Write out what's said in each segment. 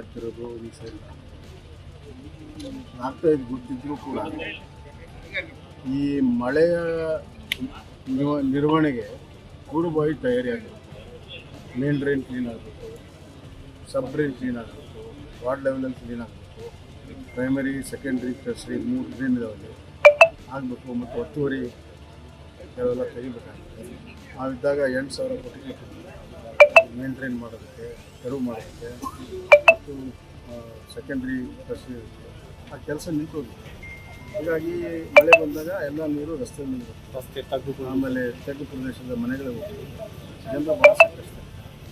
ಆಗ್ತಿರೋದು ಈ ಸರಿ? ಆಗ್ತಾ ಇದ್ದು ಗೊತ್ತಿದ್ರು ಕೂಡ ಈ ಮಳೆಯ ನಿರ್ವ- ನಿರ್ವಹಣೆಗೆ ಪೂರ್ವಭಾವಿ ತಯಾರಿ ಆಗಬೇಕು ಮೇನ್ ಡ್ರೈನ್ ಕ್ಲೀನ್ ಆಗಬೇಕು, ಸಬ್ ಡ್ರೈನ್ ಕ್ಲೀನ್ ಆಗಬೇಕು, ವಾರ್ಡ್ ಲೆವೆಲಲ್ಲಿ ಕ್ಲೀನ್ ಆಗಬೇಕು, ಪ್ರೈಮರಿ, ಸೆಕೆಂಡ್ರಿ, ಟರ್ಸರಿ ಮೂರು ಡ್ರೈನ್ ಇದಾವೆ. ಆಗಬೇಕು ಮತ್ತು ಒತ್ತುವರಿ ಕೆಲವೆಲ್ಲ ತೆಗಿಬೇಕಾಗುತ್ತೆ. ನಾವಿದ್ದಾಗ ಎಂಟು ಸಾವಿರ ಕೋಟಿ ಡ್ರೈನ್ ಮಾಡೋದಕ್ಕೆ ತೆರವು ಮಾಡೋದಕ್ಕೆ ಮತ್ತು ಸೆಕೆಂಡ್ರಿ ಕೃಷಿ ಆ ಕೆಲಸ ನಿಂತೋದು ಹಾಗಾಗಿ ಮಳೆ ಬಂದಾಗ ಎಲ್ಲ ನೀರು ರಸ್ತೆ ನೀರು. ರಸ್ತೆ ತಗ್ಗು ಆಮೇಲೆ ತಗ್ಗು ಪ್ರದೇಶದ ಮನೆಗಳಿಗೆ ಹೋಗ್ತದೆ. ಇದೆಲ್ಲ ಭಾಳ ಸಂಕಷ್ಟ.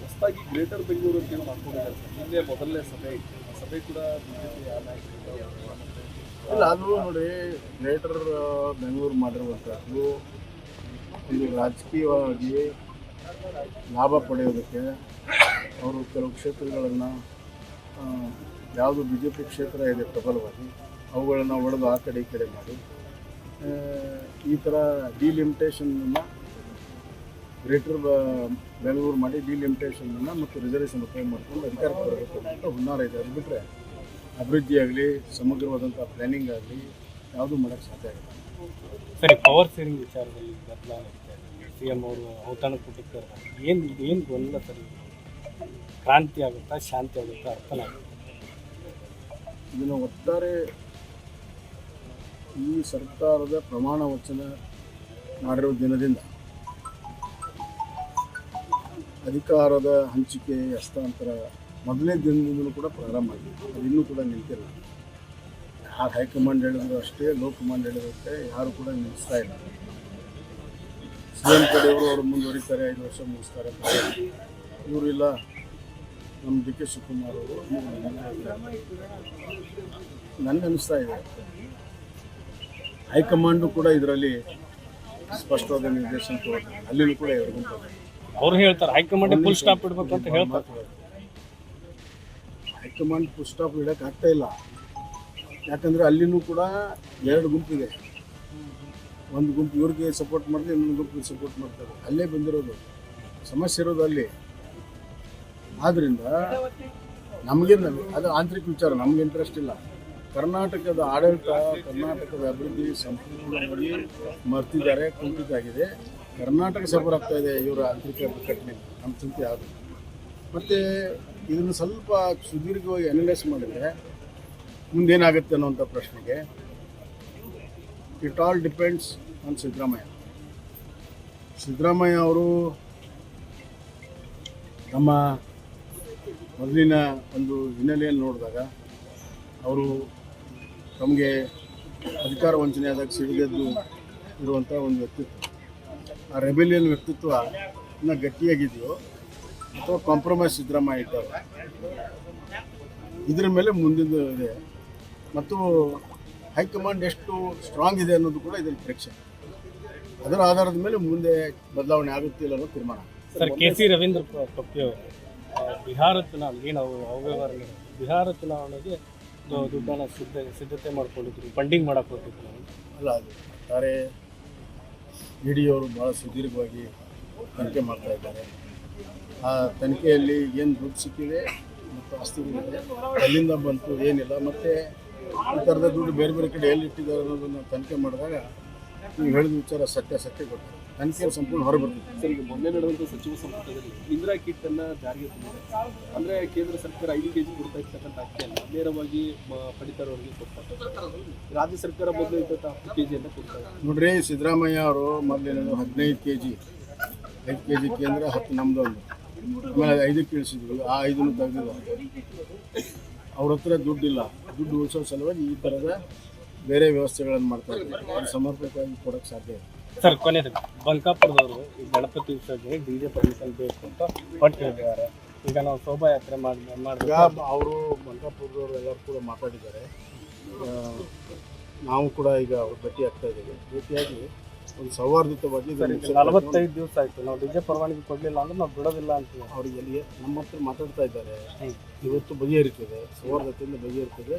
ಹೊಸದಾಗಿ ಗ್ರೇಟರ್ ಬೆಂಗಳೂರು ಅಂತ ಏನು ಮಾಡ್ಕೊಂಡಿದ್ದಾರೆ. ಹಿಂದೆ ಮೊದಲನೇ ಸಭೆ ಇತ್ತು. ಆ ಸಭೆ ಕೂಡ ಇಲ್ಲ ಅದು ನೋಡಿ ಗ್ರೇಟರ್ ಬೆಂಗಳೂರು ಮಾಡಿರುವಂಥದ್ದು ಇಲ್ಲಿ ರಾಜಕೀಯವಾಗಿ ಲಾಭ ಪಡೆಯೋದಕ್ಕೆ ಅವರು ಕೆಲವು ಕ್ಷೇತ್ರಗಳನ್ನು ಯಾವುದು ಬಿ ಜೆ ಕ್ಷೇತ್ರ ಇದೆ ಪ್ರಬಲವಾಗಿ, ಅವುಗಳನ್ನು ಒಡೆದು ಆ ಕಡೆ ಈ ಕಡೆ ಮಾಡಿ. ಈ ಥರ ಡಿಲಿಮಿಟೇಷನ್ನ ಗ್ರೇಟರ್ ಬೆಂಗಳೂರು ಮಾಡಿ ಡಿಲಿಮಿಟೇಷನ್ನ ಮತ್ತು ರಿಸರ್ವೇಷನ್ ಉಪಯೋಗ ಮಾಡ್ಕೊಂಡು ಅಧಿಕಾರಕ್ಕೆ ಬರಬೇಕು ಅಂತ ಹುನ್ನಾರ ಇದೆ. ಅದು ಬಿಟ್ಟರೆ ಅಭಿವೃದ್ಧಿ ಆಗಲಿ ಸಮಗ್ರವಾದಂಥ ಪ್ಲ್ಯಾನಿಂಗ್ ಆಗಲಿ ಯಾವುದು ಮಾಡೋಕ್ಕೆ ಸಾಧ್ಯ ಆಗಿಲ್ಲ ಸರಿ ಪವರ್ ಸೇರಿಂಗ್ ವಿಚಾರದಲ್ಲಿ ಬದಲಾವಣೆ ಸಿ ಎಂ ಅವರು ಔತಣ ಕೊಟ್ಟಿರ್ತಾರೆ ಏನು ಏನು ಗೊಂದಲ ಸರಿ ಕ್ರಾಂತಿ ಆಗುತ್ತಾ, ಶಾಂತಿ ಆಗುತ್ತಾ? ಅರ್ಥನಾಗುತ್ತೆ ಇದನ್ನು ಒಟ್ಟಾರೆ ಈ ಸರ್ಕಾರದ ಪ್ರಮಾಣ ವಚನ ಮಾಡಿರೋ ದಿನದಿಂದ ಅಧಿಕಾರದ ಹಂಚಿಕೆ, ಹಸ್ತಾಂತರ ಮೊದಲನೇ ದಿನದಿಂದಲೂ ಕೂಡ ಪ್ರಾರಂಭ ಆಗಿದೆ. ಅದು ಇನ್ನೂ ಕೂಡ ನಿಂತಿಲ್ಲ. ಯಾರು ಹೈಕಮಾಂಡ್ ಹೇಳಿದ್ರು ಅಷ್ಟೇ ಲೋ ಕಮಾಂಡ್ ಅಷ್ಟೇ, ಯಾರು ಕೂಡ ನಿಲ್ಲಿಸ್ತಾ ಇಲ್ಲ. ಸಿ ಎಂ ಕಡೆಯವರು ಅವರು ಮುಂದುವರಿತಾರೆ, ಐದು ವರ್ಷ ಮುಗಿಸ್ತಾರೆ ಅಂತ. ಹೇಳಿ. ಇವರು ಇಲ್ಲ. ನಮ್ಮ ಡಿ ಕೆ ಶಿವಕುಮಾರ್ ಅವರು ನನ್ನ ಅನಿಸ್ತಾ ಇದೆ. ಹೈಕಮಾಂಡು ಕೂಡ ಇದರಲ್ಲಿ ಸ್ಪಷ್ಟವಾದ ನಿರ್ದೇಶನ ಅಲ್ಲಿನೂ ಕೂಡ ಅವ್ರು ಹೇಳ್ತಾರೆ ಹೈಕಮಾಂಡ್ ಫುಲ್ ಸ್ಟಾಪ್ ಇಡಬೇಕು ಅಂತ ಹೇಳ್ತಾರೆ. ಹೈಕಮಾಂಡ್ ಫುಲ್ ಸ್ಟಾಪ್ ಇಡಕ್ಕೆ ಆಗ್ತಾ ಇಲ್ಲ. ಯಾಕಂದ್ರೆ ಅಲ್ಲಿನೂ ಕೂಡ ಎರಡು ಗುಂಪಿದೆ ಒಂದು ಗುಂಪು ಇವ್ರಿಗೆ ಸಪೋರ್ಟ್ ಮಾಡಿದ್ರೆ ಇನ್ನೊಂದು ಗುಂಪಿಗೆ ಸಪೋರ್ಟ್ ಮಾಡ್ತಾರೆ. ಅಲ್ಲೇ ಬಂದಿರೋದು. ಸಮಸ್ಯೆ ಇರೋದು ಅಲ್ಲಿ. ಆದ್ರಿಂದ ನಮಗಿಂತ ಅದು ಆಂತರಿಕ ವಿಚಾರ ನಮ್ಗೆ ಇಂಟ್ರೆಸ್ಟ್ ಇಲ್ಲ. ಕರ್ನಾಟಕದ ಆಡಳಿತ, ಕರ್ನಾಟಕದ ಅಭಿವೃದ್ಧಿ ಸಂಪೂರ್ಣವಾಗಿ ಮರ್ತಿದ್ದಾರೆ ಕುಂಠಿತಾಗಿದೆ ಕರ್ನಾಟಕ ಸಫರ್ ಆಗ್ತಾ ಇದೆ ಇವರ ಆಂತರಿಕ ಬಿಕ್ಕಟ್ಟಿನಿಂದ ನಮ್ಮ ಚಿಂತೆ ಯಾವುದು? ಮತ್ತು ಇದನ್ನು ಸ್ವಲ್ಪ ಸುದೀರ್ಘವಾಗಿ ಅನಲೈಸ್ ಮಾಡಿದರೆ ಮುಂದೇನಾಗುತ್ತೆ ಅನ್ನೋಂಥ ಪ್ರಶ್ನೆಗೆ it all depends on Siddaramaiah Siddaramaiah ಅವರು ನಮ್ಮ ಮೊದಲಿನ ಒಂದು ಹಿನ್ನೆಲೆಯಲ್ಲಿ ನೋಡಿದಾಗ ಅವರು ತಮಗೆ ಅಧಿಕಾರ ವಂಚನೆ ಆದಕ್ಕೆ ಸಿಡಿದೆದ್ದು ಇರುವಂಥ ಒಂದು ವ್ಯಕ್ತಿತ್ವ. ಆ ರೆಬೆಲಿಯನ್ ವ್ಯಕ್ತಿತ್ವ ಇನ್ನೂ ಗಟ್ಟಿಯಾಗಿದೆಯೋ ಅಥವಾ ಕಾಂಪ್ರಮೈಸ್ ಸಿದ್ದರಾಮಯ್ಯ ಇದ್ದಾರೆ? ಇದರ ಮೇಲೆ ಮುಂದಿನ ಇದೆ. ಮತ್ತು ಹೈಕಮಾಂಡ್ ಎಷ್ಟು ಸ್ಟ್ರಾಂಗ್ ಇದೆ ಅನ್ನೋದು ಕೂಡ ಇದರಲ್ಲಿ ಪರೀಕ್ಷೆ ಅದರ ಆಧಾರದ ಮೇಲೆ ಮುಂದೆ ಬದಲಾವಣೆ ಆಗುತ್ತೆ ಇಲ್ಲ ಅನ್ನೋ ತೀರ್ಮಾನ. Sir, K C Ravindra Bihar ಚುನಾವಣೆ, ಏನು ಅವು ಅವ್ಯವಹಾರ. ಬಿಹಾರ ಚುನಾವಣೆಗೆ ದುಡ್ಡನ್ನು ಸಿದ್ಧ ಸಿದ್ಧತೆ ಮಾಡ್ಕೊಂಡಿದ್ರು ಫಂಡಿಂಗ್ ಮಾಡಕ್ಕೆ ಹೋಗಿದ್ರು ಅಲ್ಲ, ಅದು ಒಟ್ಟಾರೆ ಇ ಡಿ ಅವರು ಭಾಳ ಸುದೀರ್ಘವಾಗಿ ತನಿಖೆ ಮಾಡ್ತಾ ಇದ್ದಾರೆ. ಆ ತನಿಖೆಯಲ್ಲಿ ಏನು ದುಡ್ಡು ಸಿಕ್ಕಿದೆ ಮತ್ತು ಆಸ್ತಿಗಳಿದೆ ಅಲ್ಲಿಂದ ಬಂತು, ಏನಿಲ್ಲ, ಮತ್ತು ಈ ಥರದ ದುಡ್ಡು ಬೇರೆ ಬೇರೆ ಕಡೆ ಎಲ್ಲಿ ಇಟ್ಟಿದ್ದಾರೆ ಅನ್ನೋದನ್ನು ತನಿಖೆ ಮಾಡಿದಾಗ ನೀವು ಹೇಳಿದ ವಿಚಾರ ಸತ್ಯ ಸತ್ಯ ಗೊತ್ತು ತನಿಖೆಯಲ್ಲಿ ಸಂಪೂರ್ಣ ಹೊರಬರ್ತದೆ ಸರ್ ಈಗ ಮೊನ್ನೆ ನಡೆದಂಥ ಸಚಿವ ಸಂಪುಟದಲ್ಲಿ ಇಂದಿರಾ ಕಿಟ್ ಅನ್ನ ಜಾರಿಗೆ ತಂದಿದೆ. ಅಂದ್ರೆ ಕೇಂದ್ರ ಸರ್ಕಾರ ಐದು ಕೆಜಿ ಕೊಡ್ತಾ ಇರ್ತಕ್ಕಂಥ ಅಕ್ಕಿಯನ್ನು ನೇರವಾಗಿ ಪಡಿತರವರಿಗೆ ಕೊಡ್ತಾರೆ ರಾಜ್ಯ ಸರ್ಕಾರ ಮೊದಲು ಇದ್ದಂಥ ಹತ್ತು ಕೆ ಜಿಯನ್ನು ಕೊಡ್ತಾರೆ ನೋಡ್ರಿ ಸಿದ್ದರಾಮಯ್ಯ ಅವರು ಮೊದಲೇನೋ ಹದಿನೈದು ಕೆ ಜಿ ಐದು ಕೆ ಜಿ ಕೇಂದ್ರ ಹತ್ತು ನಮ್ದು ಒಂದು ಆಮೇಲೆ ಐದಕ್ಕೆ ಇಳಿಸಿದ್ರು ಆ ಐದನ್ನು ತೆಗೆದಿಲ್ಲ. ಅವ್ರ ಹತ್ರ ದುಡ್ಡಿಲ್ಲ. ದುಡ್ಡು ಉಳಿಸೋ ಸಲುವಾಗಿ ಈ ಥರದ ಬೇರೆ ವ್ಯವಸ್ಥೆಗಳನ್ನು ಮಾಡ್ತಾ ಇದ್ದಾರೆ. ಅದು ಸಮರ್ಪಕವಾಗಿ ಕೊಡೋಕ್ಕೆ ಸಾಧ್ಯ ಇಲ್ಲ. ಸರ್ ಕೊನೆಯದು ಬಂಕಾಪುರದವರು ಈ ಗಣಪತಿ ವಿಸರ್ಜನೆ ಡಿ ಜೆ ಪರ್ಮಿಷನ್ ಬೇಕು ಅಂತ ಹೊಟ್ಟು ಹೇಳಿದ್ದಾರೆ ಈಗ ನಾವು ಶೋಭಾಯಾತ್ರೆ ಮಾಡಿ ಈಗ ಅವರು ಬಂಕಾಪುರದವರು ಎಲ್ಲರೂ ಕೂಡ ಮಾತಾಡಿದ್ದಾರೆ. ನಾವು ಕೂಡ ಈಗ ಅವ್ರು ಭೇಟಿ ಆಗ್ತಾ ಇದ್ದೀವಿ. ಭೇಟಿಯಾಗಿ ಒಂದು ಸೌಹಾರ್ದಿತವಾಗಿ ನಲವತ್ತೈದು ದಿವಸ ಆಯಿತು. ನಾವು ಡಿ ಜೆ ಪರವಾನಗಿ ಕೊಡಲಿಲ್ಲ ಅಂದ್ರೆ ನಾವು ಬಿಡೋದಿಲ್ಲ ಅಂತ ಅವ್ರಿಗೆ ಎಲ್ಲಿ ನಮ್ಮ ಹತ್ರ ಮಾತಾಡ್ತಾ ಇದ್ದಾರೆ. ಇವತ್ತು ಬಗೆಹರಿತದೆ. ಸೌಹಾರ್ದತೆಯಿಂದ ಬಗೆಹರಿತದೆ.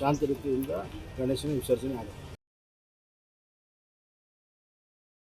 ಶಾಂತ ರೀತಿಯಿಂದ ಗಣೇಶನ ವಿಸರ್ಜನೆ ಆಗುತ್ತೆ.